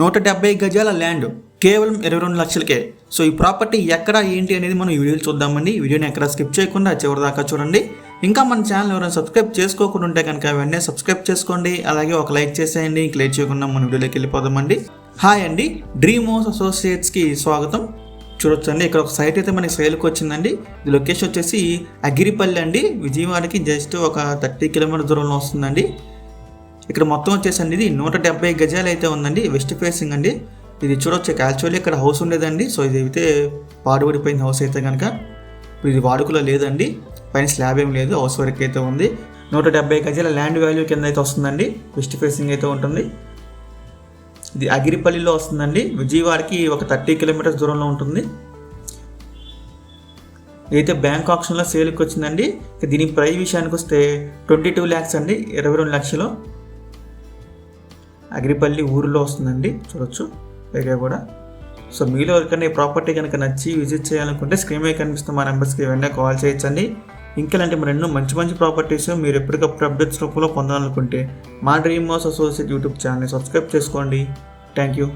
నూట డెబ్బై గజాల ల్యాండ్ కేవలం ఇరవై రెండు లక్షలకే. సో ఈ ప్రాపర్టీ ఎక్కడ ఏంటి అనేది మనం ఈ వీడియోలో చూద్దామండి. వీడియోని ఎక్కడ స్కిప్ చేయకుండా చివరి దాకా చూడండి. ఇంకా మన ఛానల్ ఎవరైనా సబ్స్క్రైబ్ చేసుకోకుండా ఉంటే కనుక వెంటనే సబ్స్క్రైబ్ చేసుకోండి. అలాగే ఒక లైక్ చేసేయండి. ఇంక చేయకుండా మన వీడియోలోకి వెళ్ళిపోదామండి. హాయ్ అండి. డ్రీమ్ హౌస్ అసోసియేట్స్కి స్వాగతం. చూడొచ్చండి. ఇక్కడ ఒక సైట్ అయితే మనకి సేల్కి వచ్చిందండి. ఇది లొకేషన్ వచ్చేసి అగిరిపల్లి అండి. విజయవాడకి జస్ట్ ఒక థర్టీ కిలోమీటర్ దూరంలో వస్తుందండి. ఇక్కడ మొత్తం వచ్చేసండి ఇది నూట డెబ్బై గజాలు అయితే ఉందండి వెస్ట్ ఫేసింగ్ అండి. ఇది చూడొచ్చు యాక్చువల్లీ ఇక్కడ హౌస్ ఉండేదండి. సో ఇది అయితే పాడుబడిపోయింది హౌస్ అయితే కనుక. ఇప్పుడు ఇది వాడుకలో లేదండి పైన స్లాబ్ ఏం లేదు హౌస్ వరకు అయితే ఉంది. నూట డెబ్బై గజాల ల్యాండ్ వాల్యూ కింద అయితే వస్తుందండి వెస్ట్ ఫేసింగ్ అయితే ఉంటుంది. ఇది అగిరిపల్లిలో వస్తుందండి విజయవాడకి ఒక థర్టీ కిలోమీటర్స్ దూరంలో ఉంటుంది. ఇదైతే బ్యాంక్ ఆప్షన్లో సేల్కి వచ్చిందండి దీని ప్రైస్ విషయానికి వస్తే ట్వంటీ టూ ల్యాక్స్ అండి ఇరవై రెండు లక్షలు. అగ్రిపల్లి ఊరిలో వస్తుందండి చూడొచ్చు. ఏరియా కూడా. సో మీలో ఎవరికైనా ఈ ప్రాపర్టీ కనుక నచ్చి విజిట్ చేయాలనుకుంటే స్క్రీన్ మీద కనిపిస్తున్న మా నెంబర్స్కి వెంటనే కాల్ చేయొచ్చండి. ఇంకా ఇలాంటి మరెన్నో మంచి మంచి ప్రాపర్టీస్ మీరు ఎప్పటికప్పుడు అప్డేట్స్ రూపంలో పొందాలనుకుంటే మా డ్రీమ్ హౌస్ అసోసియేట్ యూట్యూబ్ ఛానల్ని సబ్స్క్రైబ్ చేసుకోండి. Thank you